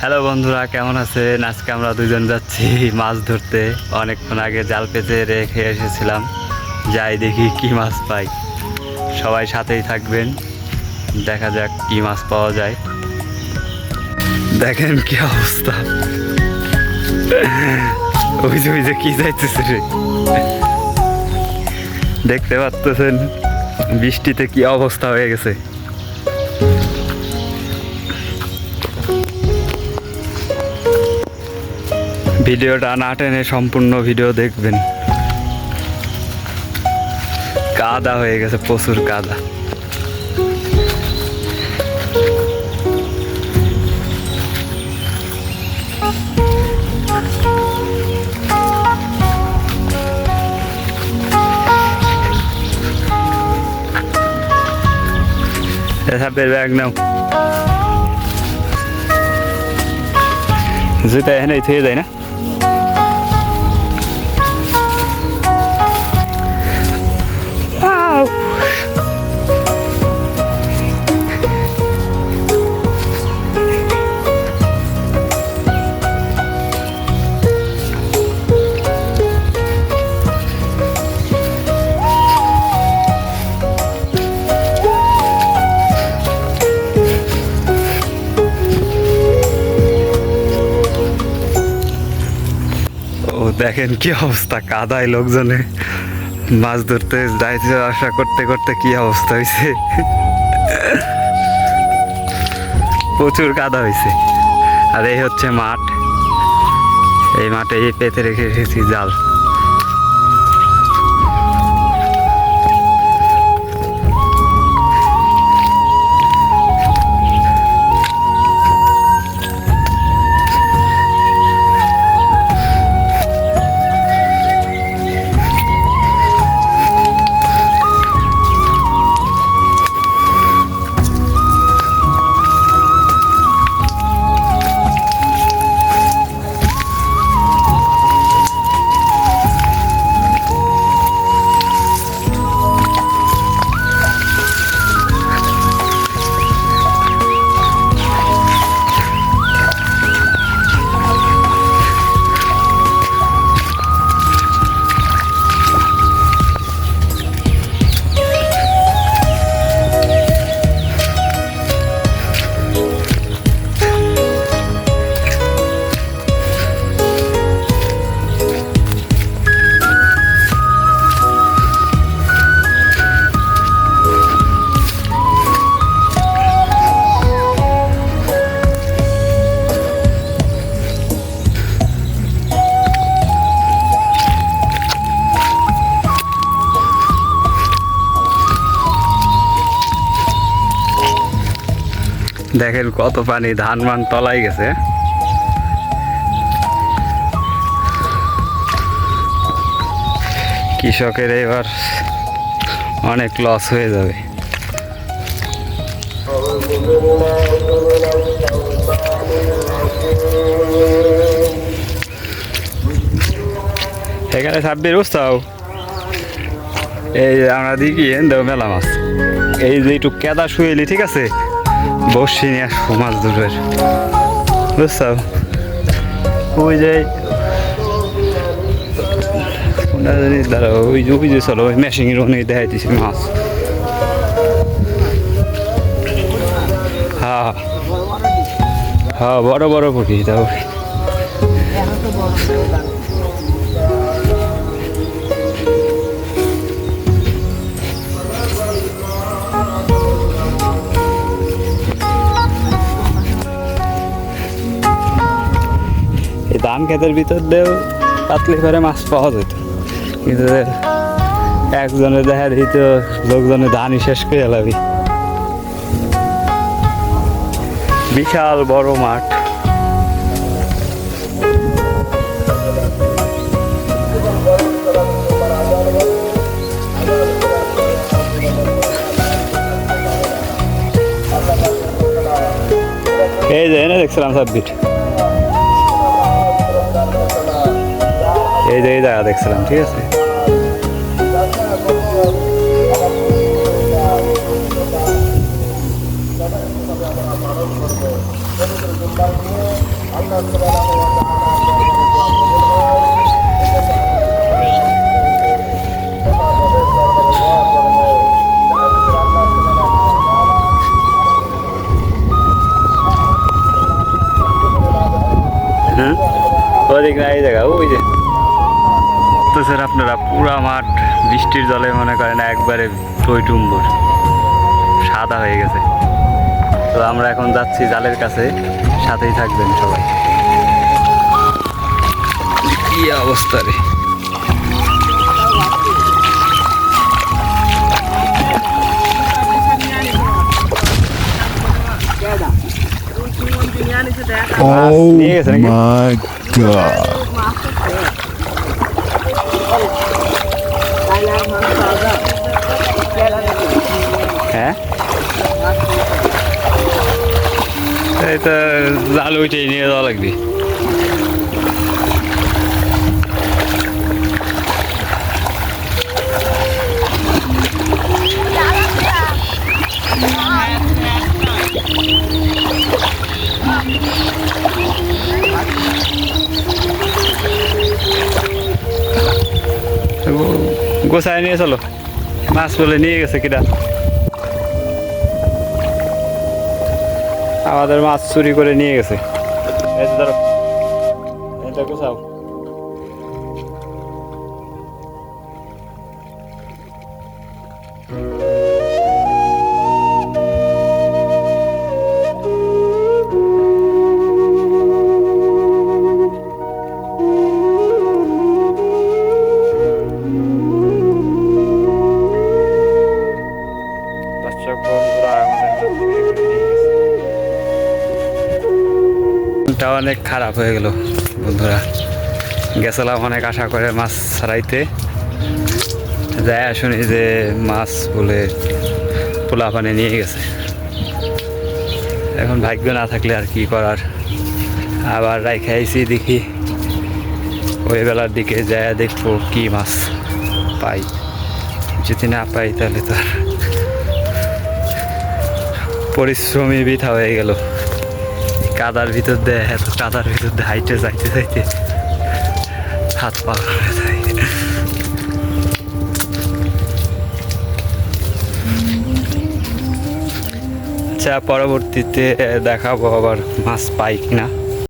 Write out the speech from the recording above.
Hello বন্ধুরা, কেমন আছেন? আজকে আমরা দুজন যাচ্ছি মাছ ধরতে। অনেকক্ষণ আগে জাল পেতে রেখে এসেছিলাম। যাই দেখি কি মাছ পাই। সবাই সাথেই থাকবেন। দেখা যাক কি মাছ পাওয়া যায়। দেখেন কি অবস্থা। ওই যে ওই যে কি যাইতেছে রে। দেখতে পাচ্তেছেন, বৃষ্টিতে কি অবস্থা হয়ে গেছে। ভিডিওটা না টেনে সম্পূর্ণ ভিডিও দেখবেন। কাদা হয়ে গেছে, প্রচুর কাদা। সাপের জুতা এখানেই থেকে যায় না? দেখেন কি অবস্থা, কাদায় লোকজনে মাছ ধরতে যাইতে আসা করতে করতে কি অবস্থা হয়েছে প্রচুর কাদা হয়েছে আর এই হচ্ছে মাঠ। এই মাঠে পেতে রেখে এসেছি জাল। দেখেন কত পানি ধান মান তলাই গেছে। কৃষকের এবার অনেক লস হয়ে যাবে। এখানে ছাব্বির উৎসাহ এই আমরা দেব মেলা মাছ। এই যে একটু কেদা শুয়েলি ঠিক আছে? বসি নিয়ে আসব মাছ ধরবের বুঝছ ওই যে দাঁড়াও, ওই যে ওই যে চলো, ওই মেশিনের অনেক দেখাই দিছি মাছ হ্যাঁ হ্যাঁ বড় বড় পুকি তাও। ধান খেতের ভিতর দিয়েও পাতলি করে মাছ পাওয়া যেত। কিন্তু একজনে দেখা দিত লোকজনে ধানই শেষ করে এলাবি বিশাল বড় মাঠ। এই যে, এনে দেখছিলাম সাব্বির এই যে এই জায়গা দেখছিলাম ঠিক আছে. হ্যাঁ ওদিক না এই জায়গা ওই যে স্যার আপনারা পুরা মাঠ বৃষ্টির জলে মনে করেন একবারে টইটুম্বুর। সাদা হয়ে গেছে। তো আমরা এখন যাচ্ছি জালের কাছে। সাথেই থাকবেন সবাই। কি অবস্থা রে? Oh নিয়ে গেছে নাকি? my god. এই তো জাল উঠেই নিয়ে যাওয়া লাগবে গো- গোছায় নিয়ে চলো মাছ বলে নিয়ে গেছে কিনা আমাদের মাছ চুরি করে নিয়ে গেছে। ধরো এটা গোছাও। অনেক খারাপ হয়ে গেল, বন্ধুরা। গেছিলাম অনেক আশা করে মাছ ছাড়াইতে। যাই শুনি যে মাছ বলে পোলা পানি নিয়ে গেছে। এখন ভাগ্য না থাকলে আর কি করার। আবার রাইখে আইসি দেখি, ওই বেলার দিকে যায় দেখব কি মাছ পাই। যদি না পাই তাহলে তো পরিশ্রমী বৃথা হয়ে গেল। কাদার ভিতর দিয়ে, এত কাদার ভিতর দিয়ে হাইটে যাইতে যাইতে হাত পা আচ্ছা পরবর্তীতে দেখাবো আবার মাছ পাই কিনা।